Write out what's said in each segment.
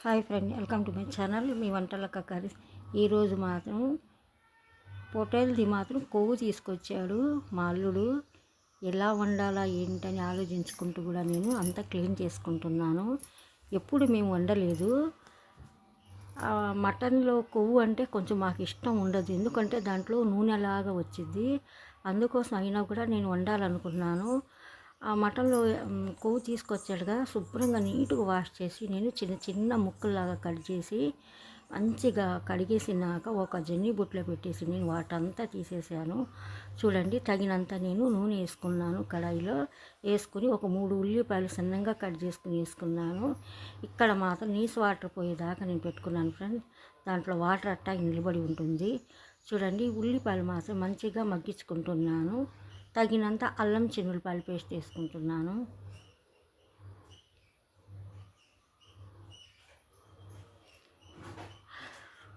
Hi friend welcome to my channel. మీ వంటల curry. ఈరోజు మాత్రం పొటేల్ది మాత్రం కొవ్వు తీసుకొచ్చాడు మా అల్లుడు. ఎలా వండాలా ఏంటని ఆలోచించుకుంటూ కూడా నేను అంతా క్లీన్ చేసుకుంటున్నాను. ఎప్పుడు మేము వండలేదు. మటన్లో కొవ్వు అంటే కొంచెం మాకు ఇష్టం ఉండదు. ఎందుకంటే దాంట్లో నూనెలాగా వచ్చింది. అందుకోసం అయినా కూడా నేను వండాలనుకున్నాను. ఆ మటన్లో కొవ్వు తీసుకొచ్చాడుగా శుభ్రంగా నీట్గా వాష్ చేసి నేను చిన్న చిన్న ముక్కల్లాగా కట్ చేసి మంచిగా కడిగేసినాక ఒక జన్ని బుట్లో పెట్టేసి నేను వాటంతా తీసేసాను. చూడండి తగినంత నేను నూనె వేసుకున్నాను కడాయిలో. వేసుకుని ఒక మూడు ఉల్లిపాయలు సన్నంగా కట్ చేసుకుని వేసుకున్నాను. ఇక్కడ మాత్రం నీసు వాటర్ పోయేదాకా నేను పెట్టుకున్నాను ఫ్రెండ్. దాంట్లో వాటర్ అట్టా నిలబడి ఉంటుంది. చూడండి ఉల్లిపాయలు మాత్రం మంచిగా మగ్గించుకుంటున్నాను. తగినంత అల్లం చిన్నులపాయలు పేస్ట్ వేసుకుంటున్నాను.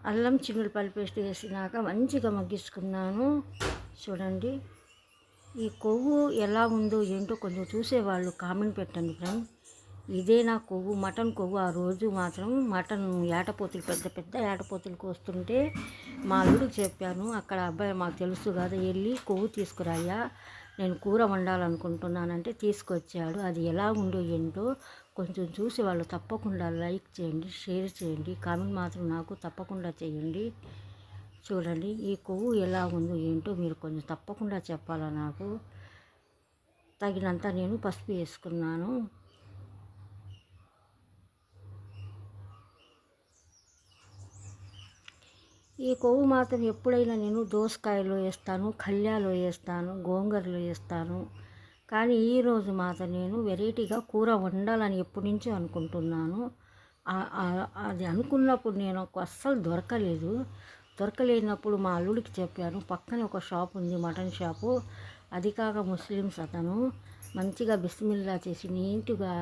అల్లం చిన్నులపాయలు పేస్ట్ వేసినాక మంచిగా మగ్గించుకున్నాను. చూడండి ఈ కొవ్వు ఎలా ఉందో ఏంటో కొంచెం చూసేవాళ్ళు కామెంట్ పెట్టండి ఫ్రెండ్ ఇదే నా కొవ్వు మటన్ కొవ్వు. ఆ రోజు మాత్రం మటన్ ఏటపోతులు పెద్ద పెద్ద ఏటపోతులు వస్తుంటే మా అల్లుడికి చెప్పాను అక్కడ అబ్బాయి మాకు తెలుసు కదా వెళ్ళి కొవ్వు తీసుకురాయా నేను కూర వండాలనుకుంటున్నానంటే తీసుకొచ్చాడు. అది ఎలా ఉందో ఏంటో కొంచెం చూసి వాళ్ళు తప్పకుండా లైక్ చేయండి షేర్ చేయండి. కామెంట్ మాత్రం నాకు తప్పకుండా చేయండి. చూడండి ఈ కొవ్వు ఎలా ఉందో ఏంటో మీరు కొంచెం తప్పకుండా చెప్పాలా నాకు. తగినంత నేను పసుపు వేసుకున్నాను. ఈ కొవ్వు మాత్రం ఎప్పుడైనా నేను దోసకాయలో వేస్తాను కళ్యాలో వేస్తాను గోంగూరలో వేస్తాను. కానీ ఈరోజు మాత్రం నేను వెరైటీగా కూర వండాలని ఎప్పటి నుంచో అనుకుంటున్నాను. అది అనుకున్నప్పుడు నేను అస్సలు దొరకలేదు. దొరకలేనప్పుడు మా అల్లుడికి చెప్పాను పక్కనే ఒక షాప్ ఉంది మటన్ షాపు. అది కాక ముస్లిమ్స్ అతను మంచిగా బిస్మిల్లా చేసి నీట్గా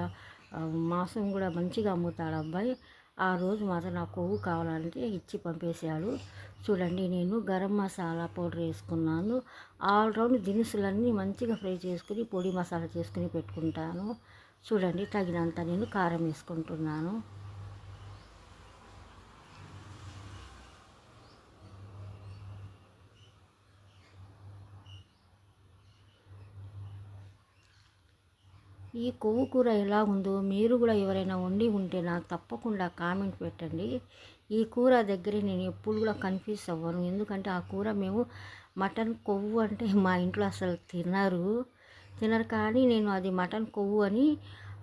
మాంసం కూడా మంచిగా అమ్ముతాడు అబ్బాయి. ఆ రోజు మాత్రం నాకు కొవ్వు కావాలంటే ఇచ్చి పంపేశాడు. చూడండి నేను గరం మసాలా పౌడర్ వేసుకున్నాను. ఆల్ రౌండ్ దినుసులన్నీ మంచిగా ఫ్రై చేసుకుని పొడి మసాలా చేసుకుని పెట్టుకుంటాను. చూడండి తగినంత నేను కారం వేసుకుంటున్నాను. ఈ కొవ్వు కూర ఎలా ఉందో మీరు కూడా ఎవరైనా వండి ఉంటే నాకు తప్పకుండా కామెంట్ పెట్టండి. ఈ కూర దగ్గర నేను ఎప్పుడు కూడా కన్ఫ్యూజ్ అవ్వను. ఎందుకంటే ఆ కూర మేము మటన్ కొవ్వు అంటే మా ఇంట్లో అసలు తినరు. తినరు కానీ నేను అది మటన్ కొవ్వు అని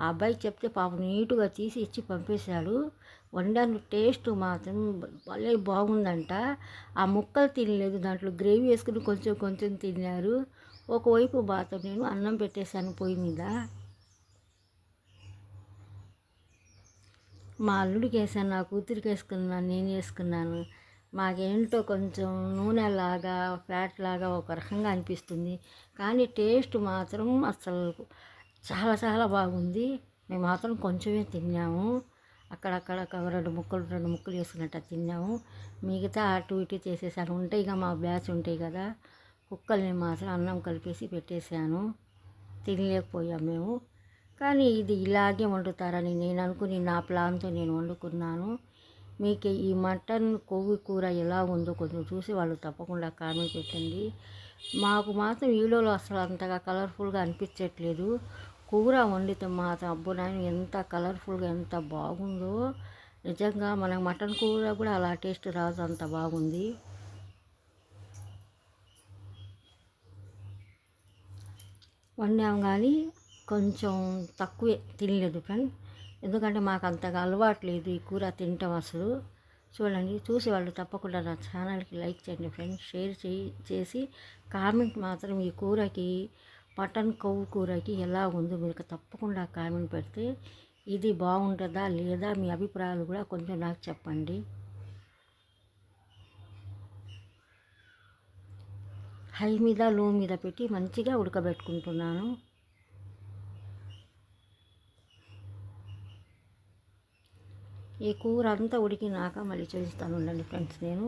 ఆ అబ్బాయి చెప్తే పాపం నీట్గా తీసి ఇచ్చి పంపేశాడు. వండాను టేస్ట్ మాత్రం భలే బాగుందంట. ఆ ముక్కలు తినలేదు. దాంట్లో గ్రేవీ వేసుకుని కొంచెం కొంచెం తిన్నారు. ఒకవైపు మాత్రం నేను అన్నం పెట్టేశాను పొయ్యి మీద. మా అల్లుడికి వేసాను నా కూతురికి వేసుకున్నాను నేను వేసుకున్నాను. మాకేంటో కొంచెం నూనెలాగా ఫ్యాట్ లాగా ఒక రకంగా అనిపిస్తుంది. కానీ టేస్ట్ మాత్రం అసలు చాలా చాలా బాగుంది. మేము మాత్రం కొంచెమే తిన్నాము. అక్కడక్కడ రెండు ముక్కలు రెండు ముక్కలు వేసుకున్నట్టు తిన్నాము. మిగతా అటు ఇటు చేసేసాను. ఉంటాయి ఇక మా బ్యాచ్ ఉంటాయి కదా కుక్కల్ని మాత్రం అన్నం కలిపేసి పెట్టేశాను. తినలేకపోయాం మేము. కానీ ఇది ఇలాగే వండుతారని నేను అనుకుని నా ప్లాన్తో నేను వండుకున్నాను. మీకు ఈ మటన్ కొవ్వు కూర ఎలా ఉందో కొంచెం చూసి వాళ్ళు తప్పకుండా కామెంట్ పెట్టండి. మాకు మాత్రం వీడియోలో అసలు అంతగా కలర్ఫుల్గా అనిపించట్లేదు. కూర వండితే మాత్రం అబ్బో నాయన ఎంత కలర్ఫుల్గా ఎంత బాగుందో. నిజంగా మన మటన్ కూర కూడా అలా టేస్ట్ రాదు అంత బాగుంది. వండాం కానీ కొంచెం తక్కువే తినలేదు ఫ్రెండ్. ఎందుకంటే మాకు అంతగా అలవాటు లేదు ఈ కూర తినటం అసలు. చూడండి చూసి వాళ్ళు తప్పకుండా నా ఛానల్కి లైక్ చేయండి ఫ్రెండ్స్ షేర్ చేయి చేసి కామెంట్ మాత్రం ఈ కూరకి మటన్ కొవ్వు కూరకి ఎలా ఉందో మీకు తప్పకుండా కామెంట్ పెడితే ఇది బాగుంటుందా లేదా మీ అభిప్రాయాలు కూడా కొంచెం నాకు చెప్పండి. హై మీద లో మీద పెట్టి మంచిగా ఉడకబెట్టుకుంటున్నాను. ఈ కూర అంతా ఉడికినాక మళ్ళీ చూపిస్తాను ఉండండి ఫ్రెండ్స్ నేను